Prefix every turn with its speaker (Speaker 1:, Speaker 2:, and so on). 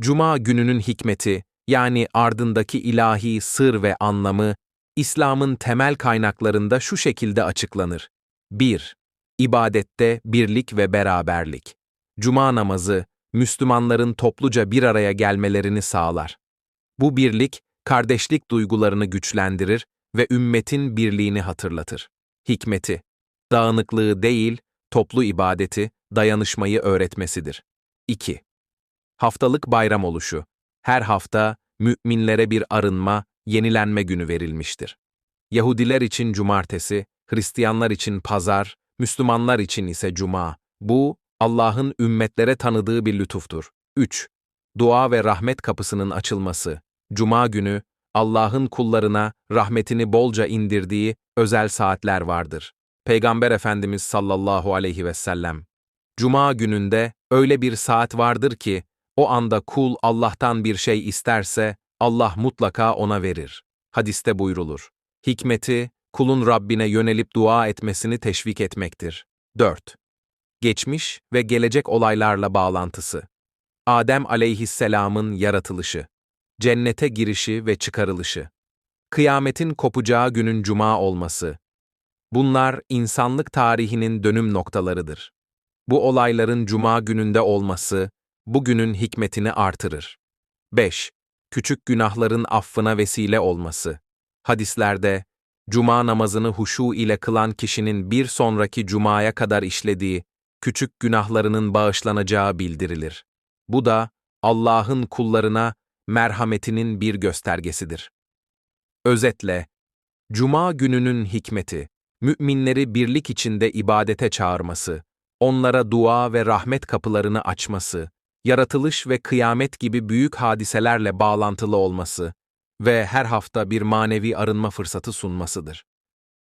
Speaker 1: Cuma gününün hikmeti, yani ardındaki ilahi sır ve anlamı, İslam'ın temel kaynaklarında şu şekilde açıklanır. 1. İbadette birlik ve beraberlik. Cuma namazı, Müslümanların topluca bir araya gelmelerini sağlar. Bu birlik, kardeşlik duygularını güçlendirir ve ümmetin birliğini hatırlatır. Hikmeti, dağınıklığı değil, toplu ibadeti, dayanışmayı öğretmesidir. 2. Haftalık bayram oluşu. Her hafta müminlere bir arınma, yenilenme günü verilmiştir. Yahudiler için cumartesi, Hristiyanlar için pazar, Müslümanlar için ise cuma. Bu, Allah'ın ümmetlere tanıdığı bir lütuftur. 3. Dua ve rahmet kapısının açılması. Cuma günü, Allah'ın kullarına rahmetini bolca indirdiği özel saatler vardır. Peygamber Efendimiz sallallahu aleyhi ve sellem. Cuma gününde öyle bir saat vardır ki, o anda kul Allah'tan bir şey isterse, Allah mutlaka ona verir. Hadiste buyrulur. Hikmeti, kulun Rabbine yönelip dua etmesini teşvik etmektir. 4. Geçmiş ve gelecek olaylarla bağlantısı. Adem aleyhisselamın yaratılışı, cennete girişi ve çıkarılışı, kıyametin kopacağı günün cuma olması. Bunlar insanlık tarihinin dönüm noktalarıdır. Bu olayların cuma gününde olması, bugünün hikmetini artırır. 5. Küçük günahların affına vesile olması. Hadislerde, cuma namazını huşu ile kılan kişinin bir sonraki cumaya kadar işlediği küçük günahlarının bağışlanacağı bildirilir. Bu da Allah'ın kullarına merhametinin bir göstergesidir. Özetle, Cuma gününün hikmeti, müminleri birlik içinde ibadete çağırması, onlara dua ve rahmet kapılarını açması, yaratılış ve kıyamet gibi büyük hadiselerle bağlantılı olması ve her hafta bir manevi arınma fırsatı sunmasıdır.